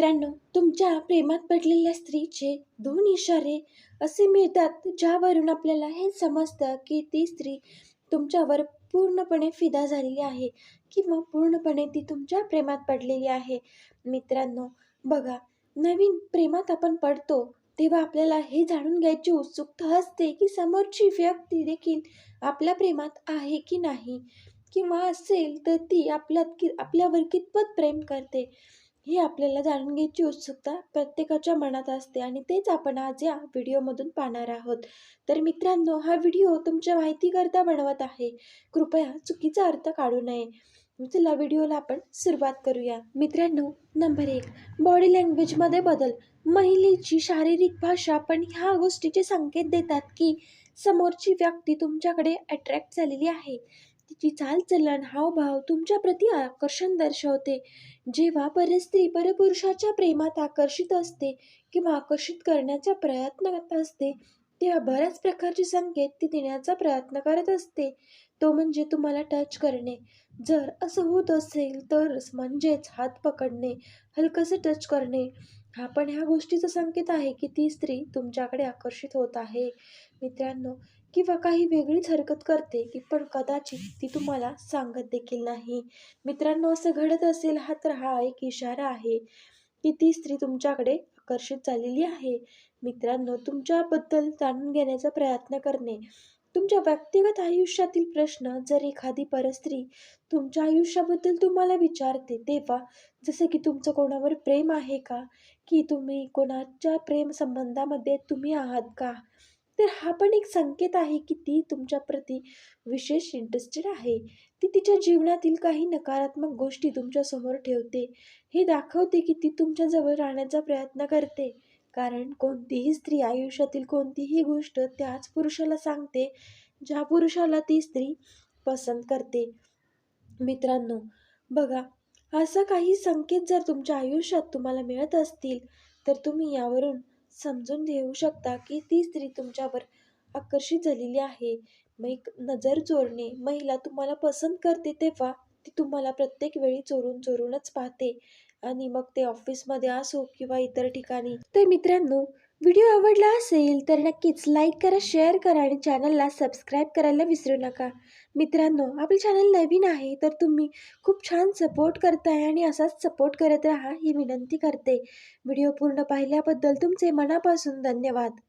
मित्रांनो तुमच्या प्रेमात पडलेल्या स्त्रीचे दोन इशारे असे मिळतात ज्यावरून आपल्याला हे समजतं की ती स्त्री तुमच्यावर पूर्णपणे फिदा झालेली आहे किंवा पूर्णपणे ती तुमच्या प्रेमात पडलेली आहे. मित्रांनो बघा नवीन प्रेमात आपण पडतो तेव्हा आपल्याला हे जाणून घ्यायची उत्सुकता असते की समोरची व्यक्ती देखील आपल्या प्रेमात आहे की नाही किंवा असेल तर ती आपल्यात कि आपल्यावर कितपत प्रेम करते. हे आपल्याला जाणून घ्यायची उत्सुकता प्रत्येकाच्या मनात असते आणि तेच आपण आज या व्हिडिओमधून पाहणार आहोत. तर मित्रांनो हा व्हिडिओ तुमच्या माहितीकरता बनवत आहे. कृपया चुकीचा अर्थ काढू नये. चला व्हिडिओला आपण सुरुवात करूया. मित्रांनो नंबर एक बॉडी लँग्वेजमध्ये बदल. महिलेची शारीरिक भाषा पण ह्या गोष्टीचे संकेत देतात की समोरची व्यक्ती तुमच्याकडे अट्रॅक्ट झालेली आहे. तिची चालचलन हावभाव तुमच्या प्रती आकर्षण दर्शवते. जेव्हा परस्त्री परपुरुषाच्या प्रेमात आकर्षित असते किंवा आकर्षित करण्याचा प्रयत्न करत असते तेव्हा बऱ्याच प्रकारचे संकेत ती देण्याचा प्रयत्न करत असते. तो म्हणजे तुम्हाला टच करणे. जर असं होत असेल तरच म्हणजेच हात पकडणे हलकसे टच करणे. हा पण ह्या गोष्टीचा संकेत आहे की ती स्त्री तुमच्याकडे आकर्षित होत आहे. मित्रांनो किंवा काही वेगळीच हरकत करते की पण कदाचित ती तुम्हाला सांगत देखील नाही. मित्रांनो असं घडत असेल हा तर हा एक इशारा आहे की ती स्त्री तुमच्याकडे आकर्षित झालेली आहे. मित्रांनो तुमच्याबद्दल जाणून घेण्याचा प्रयत्न करणे तुमच्या व्यक्तिगत आयुष्यातील प्रश्न जर एखादी परस्त्री तुमच्या आयुष्याबद्दल तुम्हाला विचारते तेव्हा जसं की तुमचं कोणावर प्रेम आहे का? की तुम्ही कोणाच्या प्रेम संबंधामध्ये तुम्ही आहात का? तर हा पण एक संकेत आहे की ती तुमच्या प्रती विशेष इंटरेस्टेड आहे. ती तिच्या जीवनातील काही नकारात्मक गोष्टी तुमच्यासमोर ठेवते. हे दाखवते की ती तुमच्याजवळ राहण्याचा प्रयत्न करते. कारण कोणतीही स्त्री आयुष्यातील कोणतीही गोष्ट त्याच पुरुषाला सांगते ज्या पुरुषाला ती स्त्री पसंत करते. मित्रांनो बघा असं काही संकेत जर तुमच्या आयुष्यात तुम्हाला मिळत असतील तर तुम्ही यावरून समजून घेऊ शकता की ती स्त्री तुमच्यावर आकर्षित झालेली आहे. मग एक नजर चोरणे महिला तुम्हाला पसंत करते तेव्हा ती तुम्हाला प्रत्येक वेळी चोरून चोरूनच पाहते. आणि मग ते ऑफिसमध्ये असो किंवा इतर ठिकाणी. तर मित्रांनो व्हिडिओ आवडला असेल तर नक्कीच लाईक करा शेअर करा आणि चॅनलला सबस्क्राईब करायला विसरू नका. मित्रांनो आपलं चॅनल नवीन आहे तर तुम्ही खूप छान सपोर्ट करताय आणि असाच सपोर्ट करत राहा ही विनंती करते. व्हिडिओ पूर्ण पाहिल्याबद्दल तुमचे मनापासून धन्यवाद.